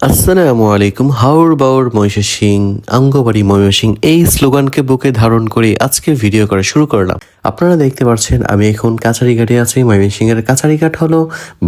আসসালামু আলাইকুম, হাওর বাউর মহিষা সিং আঙ্গবাড়ি ময়মনসিং এই স্লোগানকে বুকে ধারণ করে আজকের ভিডিও করা শুরু করলাম। আপনারা দেখতে পাচ্ছেন, আমি এখন কাছারিঘাটে আছি। ময়মনসিং এর কাছারিঘাট হলো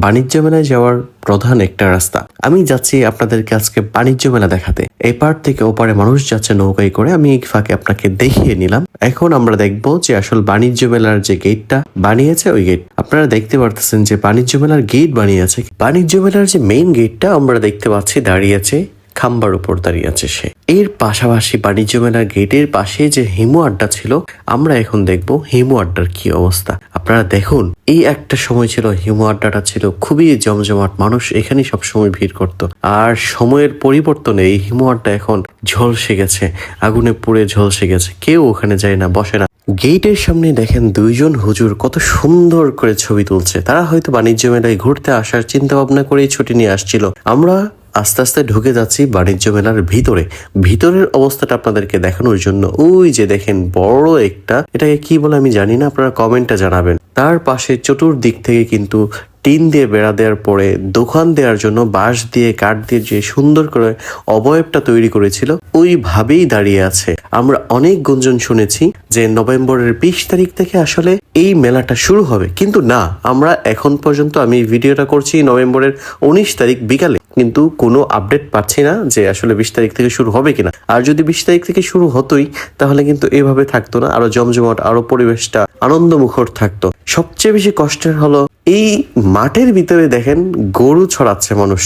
বাণিজ্য মেলায় যাওয়ার প্রধান একটা রাস্তা। আমি যাচ্ছি আপনাদেরকে আজকে বাণিজ্য মেলা দেখাতে। এই পার থেকে ওপারে মানুষ যাচ্ছে নৌকায় করে, আমি এই ফাঁকে আপনাকে দেখিয়ে নিলাম। এখন আমরা দেখব যে আসল বাণিজ্য মেলার যে গেটটা বানিয়েছে, ওই গেট আপনারা দেখতে পারতেছেন যে বাণিজ্য মেলার গেট বানিয়েছে। বাণিজ্য মেলার যে মেইন গেটটা আমরা দেখতে পাচ্ছি দাঁড়িয়ে আছে খাম্বার উপর দাঁড়িয়ে আছে সে। এর পাশাপাশি বাণিজ্য মেলার গেটের পাশে যে হিমু আড্ডা ছিল, আমরা এখন দেখব হিমু আড্ডার কি অবস্থা। আপনারা দেখুন, এই একটা সময় ছিল হিমু আড্ডাটা ছিল খুবই জমজমাট, মানুষ এখানেই সবসময় ভিড় করত। আর সময়ের পরিবর্তনে এই হিমু আড্ডা এখন ঝলসে গেছে, আগুনে পুড়ে ঝলসে গেছে, কেউ ওখানে যায় না, বসে না। গেটের সামনে দেখেন দুইজন হুজুর কত সুন্দর করে ছবি তুলছে। তারা হয়তো বাণিজ্য মেলায় ঘুরতে আসার চিন্তা ভাবনা করেই ছুটি নিয়ে আসছিল। আমরা আস্তে আস্তে ঢুকে যাচ্ছি বাণিজ্য মেলার ভিতরে। ভিতরের অবস্থাটা আপনাদেরকে দেখানোর জন্য ওই যে দেখেন বড় একটা, এটাকে কি বলে আমি জানি না, আপনারা কমেন্টে জানাবেন। তার পাশে চতুর্দিক থেকে কিন্তু টিন দিয়ে বেড়া দেওয়ার পরে, দোকান দেওয়ার জন্য বাঁশ দিয়ে, কাঠ দিয়ে যে সুন্দর করে অবয়বটা তৈরি করেছিল, ওইভাবেই দাঁড়িয়ে আছে। আমরা অনেক গুঞ্জন শুনেছি যে নভেম্বরের বিশ তারিখ থেকে আসলে এই মেলাটা শুরু হবে। কিন্তু না, আমরা এখন পর্যন্ত আমি ভিডিওটা করছি নভেম্বরের উনিশ তারিখ বিকালে। কিন্তু কোনো আপডেট পাচ্ছি না যে আসলে বিশ তারিখ থেকে শুরু হবে কিনা। আর যদি বিশ তারিখ থেকে শুরু হতোই, তাহলে কিন্তু এভাবে থাকতো না। আরও জমজমাট, আরও পরিবেশটা আনন্দমুখর থাকতো। সবচেয়ে বেশি কষ্টের হলো, এই মাঠের ভিতরে দেখেন গরু ছড়াচ্ছে মানুষ।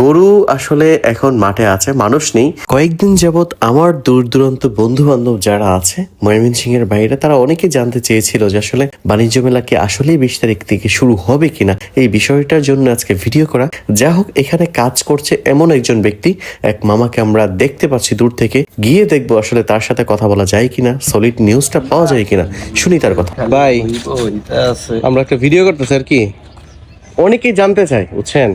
গরু আসলে এখন মাঠে আছে মানুষ নেই। কয়েকদিন যাবত আমার দূর দূরান্ত বন্ধু বান্ধব যারা আছে ময়মনসিং এর বাইরে তারা অনেকে জানতে চেয়েছিল যে আসলে বাণিজ্য মেলা কি আসলেই বিশ তারিখ থেকে শুরু হবে কিনা। এই বিষয়টার জন্য আজকে ভিডিও করা। যা হোক এখানে কাজ করছে এমন একজন ব্যক্তি। এক মামাকে আমরা দেখতে পাচ্ছি দূর থেকে। গিয়ে দেখব আসলে তার সাথে কথা বলা যায় কিনা সলিড নিউজটা পাওয়া যায় কিনা। শুনি তার কথা। ভাই আমরা একটা ভিডিও করতেছি আর কি। অনেকেই জানতে চায় বুঝছেন?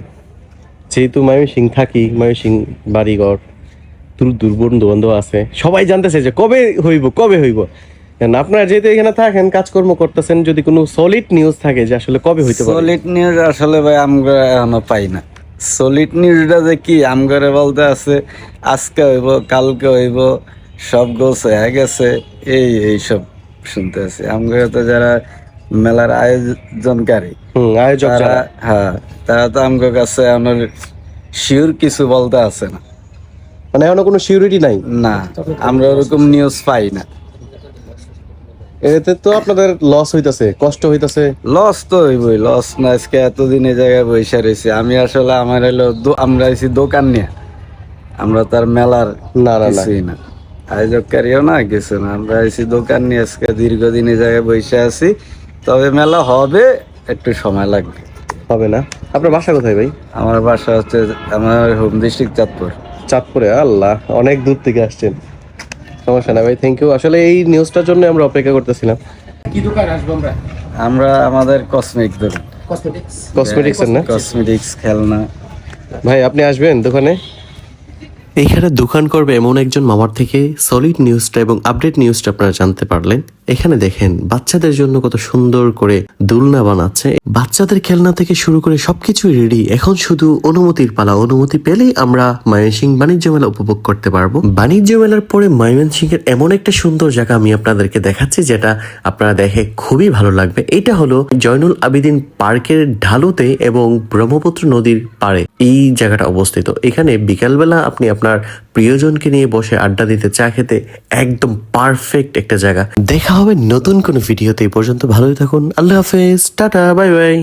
যেহেতু মায়ু সিং থাকি মায়ু সিং বাড়িঘর, দূর দূর বন্ধু বান্ধব আছে, সবাই জানতে চায় যে কবে হইব কবে হইব। আপনারা যেহেতু এখানে থাকেন, কাজকর্ম করতেছেন, যদি কোনো সলিড নিউজ থাকে যে আসলে কবে হইতে পারে? সলিড নিউজ আসলে ভাই আমরা এখনও পাই না। সলিড নিউজটা যে কি আমগরে বলতে আছে, আজকে হইব, কালকে হইব, সব গোছ হয়ে, গেছে, এই এই সব শুনতে আছে। আমগরে তো যারা মেলার আয়োজনকারী। আয়োজক যারা হ্যাঁ তারা তো আমগো কাছে আমার শিওর কিছু বলতে আছে না। মানে এখনও কোনো সিউরিটি নাই? না আমরা ওরকম নিউজ পাই না। এতে তো আপনাদের লস হইতাছে কষ্ট হইতাছে। লস তো হইবই লস না আজকে এতদিন এই জায়গায় বসে রয়েছি। আমি আসলে আমার হলো আমরা আইছি দোকান নিয়ে। আমরা তার মেলার না না। আয়োজককারীও না কিছু না। আমরা আইছি দোকান নিয়ে আজকে দীর্ঘদিন এই জায়গায় বসে আছি। তবে মেলা হবে একটু সময় লাগবে। হবে না? আপনার বাসা কোথায় ভাই? আমার বাসা হচ্ছে আমার হোম ডিস্ট্রিক্ট চাঁদপুর। চাঁদপুরে? আল্লাহ অনেক দূর থেকে আসছেন। সমস্যা না ভাই থ্যাংক ইউ আসলে এই নিউজটার জন্য আমরা অপেক্ষা করতেছিলাম। কি দোকান আসব আমরা? আমরা আমাদের কসমেটিক দোকান। কসমেটিক্স এর না? কসমেটিক্স খেলনা। ভাই আপনি আসবেন দোকানে? এখানে দোকান করবে এমন একজন মামার থেকে সলিড নিউজটা এবং আপডেট নিউজটা আপনারা জানতে পারলেন। এখানে দেখেন, বাচ্চাদের জন্য কত সুন্দর করে দোলনা বানাচ্ছে। বাচ্চাদের খেলনা থেকে শুরু করে সবকিছুই রেডি এখন শুধু অনুমতির পালা। অনুমতি পেলেই আমরা ময়মনসিং বাণিজ্য মেলা উপভোগ করতে পারব। বাণিজ্য মেলার পরে ময়মনসিং এর এমন একটা সুন্দর জায়গা আমি আপনাদেরকে দেখাচ্ছি, যেটা আপনারা দেখে খুবই ভালো লাগবে। এটা হলো জয়নুল আবিদিন পার্কের ঢালুতে এবং ব্রহ্মপুত্র নদীর পাড়ে। এই জায়গাটা অবস্থিত। এখানে বিকালবেলা আপনি আপনার প্রিয়জনকে নিয়ে বসে আড্ডা দিতে, চা খেতে একদম পারফেক্ট একটা জায়গা। দেখা হবে নতুন কোনো ভিডিওতে এই পর্যন্ত ভালোই থাকুন। আল্লাহ হাফেজ, টাটা বাই বাই